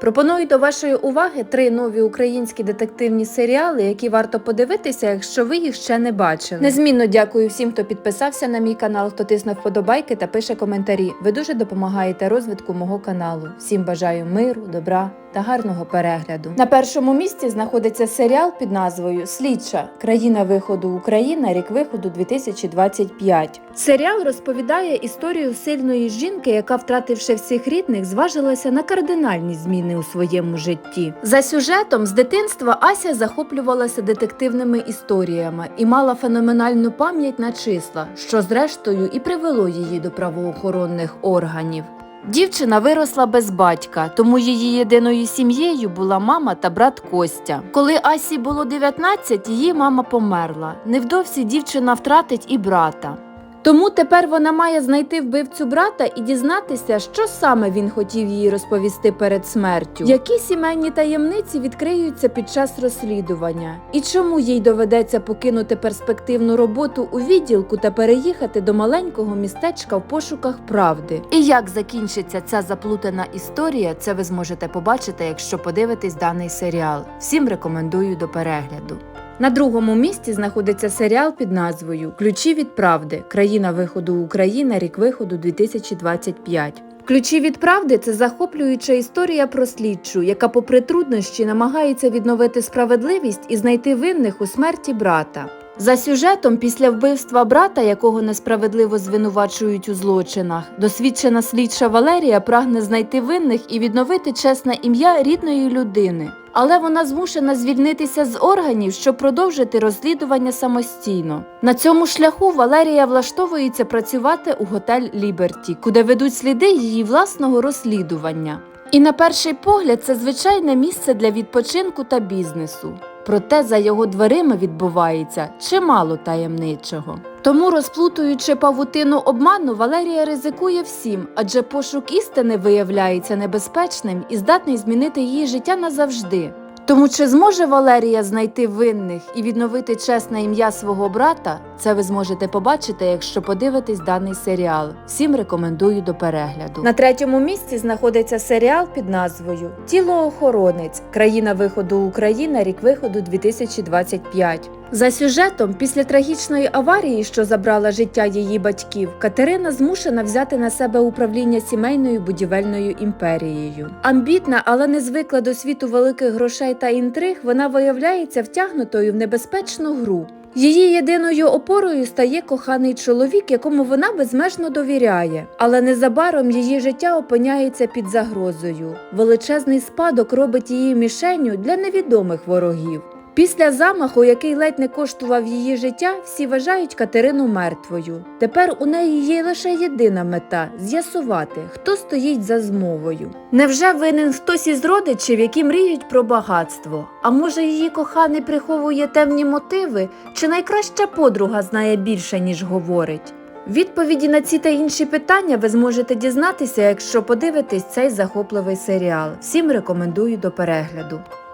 Пропоную до вашої уваги три нові українські детективні серіали, які варто подивитися, якщо ви їх ще не бачили. Незмінно дякую всім, хто підписався на мій канал, хто тиснув вподобайки та пише коментарі. Ви дуже допомагаєте розвитку мого каналу. Всім бажаю миру, добра та гарного перегляду. На першому місці знаходиться серіал під назвою Слідча країна виходу Україна, рік виходу 2025. Серіал розповідає історію сильної жінки, яка, втративши всіх рідних, зважилася на кардинальні зміни у своєму житті. За сюжетом з дитинства Ася захоплювалася детективними історіями і мала феноменальну пам'ять на числа, що зрештою і привело її до правоохоронних органів. Дівчина виросла без батька, тому її єдиною сім'єю була мама та брат Костя. Коли Асі було 19, її мама померла. Невдовзі дівчина втратить і брата. Тому тепер вона має знайти вбивцю брата і дізнатися, що саме він хотів їй розповісти перед смертю, які сімейні таємниці відкриються під час розслідування, і чому їй доведеться покинути перспективну роботу у відділку та переїхати до маленького містечка в пошуках правди. І як закінчиться ця заплутана історія, це ви зможете побачити, якщо подивитесь даний серіал. Всім рекомендую до перегляду. На другому місці знаходиться серіал під назвою Ключі від правди. Країна виходу Україна, рік виходу 2025. Ключі від правди це захоплююча історія про слідчу, яка, попри труднощі, намагається відновити справедливість і знайти винних у смерті брата. За сюжетом, після вбивства брата, якого несправедливо звинувачують у злочинах, досвідчена слідча Валерія прагне знайти винних і відновити чесне ім'я рідної людини. Але вона змушена звільнитися з органів, щоб продовжити розслідування самостійно. На цьому шляху Валерія влаштовується працювати у готель Ліберті, куди ведуть сліди її власного розслідування. І на перший погляд це звичайне місце для відпочинку та бізнесу. Проте за його дверима відбувається чимало таємничого. Тому, розплутуючи павутину обману, Валерія ризикує всім, адже пошук істини виявляється небезпечним і здатний змінити її життя назавжди. Тому чи зможе Валерія знайти винних і відновити чесне ім'я свого брата? Це ви зможете побачити, якщо подивитесь даний серіал. Всім рекомендую до перегляду. На третьому місці знаходиться серіал під назвою Тілоохоронець. Країна виходу Україна, рік виходу 2025. За сюжетом, після трагічної аварії, що забрала життя її батьків, Катерина змушена взяти на себе управління сімейною будівельною імперією. Амбітна, але не звикла до світу великих грошей та інтриг, вона виявляється втягнутою в небезпечну гру. Її єдиною опорою стає коханий чоловік, якому вона безмежно довіряє. Але незабаром її життя опиняється під загрозою. Величезний спадок робить її мішенню для невідомих ворогів. Після замаху, який ледь не коштував її життя, всі вважають Катерину мертвою. Тепер у неї є лише єдина мета з'ясувати, хто стоїть за змовою. Невже винен хтось із родичів, які мріють про багатство? А може її коханий приховує темні мотиви, чи найкраща подруга знає більше, ніж говорить? Відповіді на ці та інші питання ви зможете дізнатися, якщо подивитесь цей захопливий серіал. Всім рекомендую до перегляду.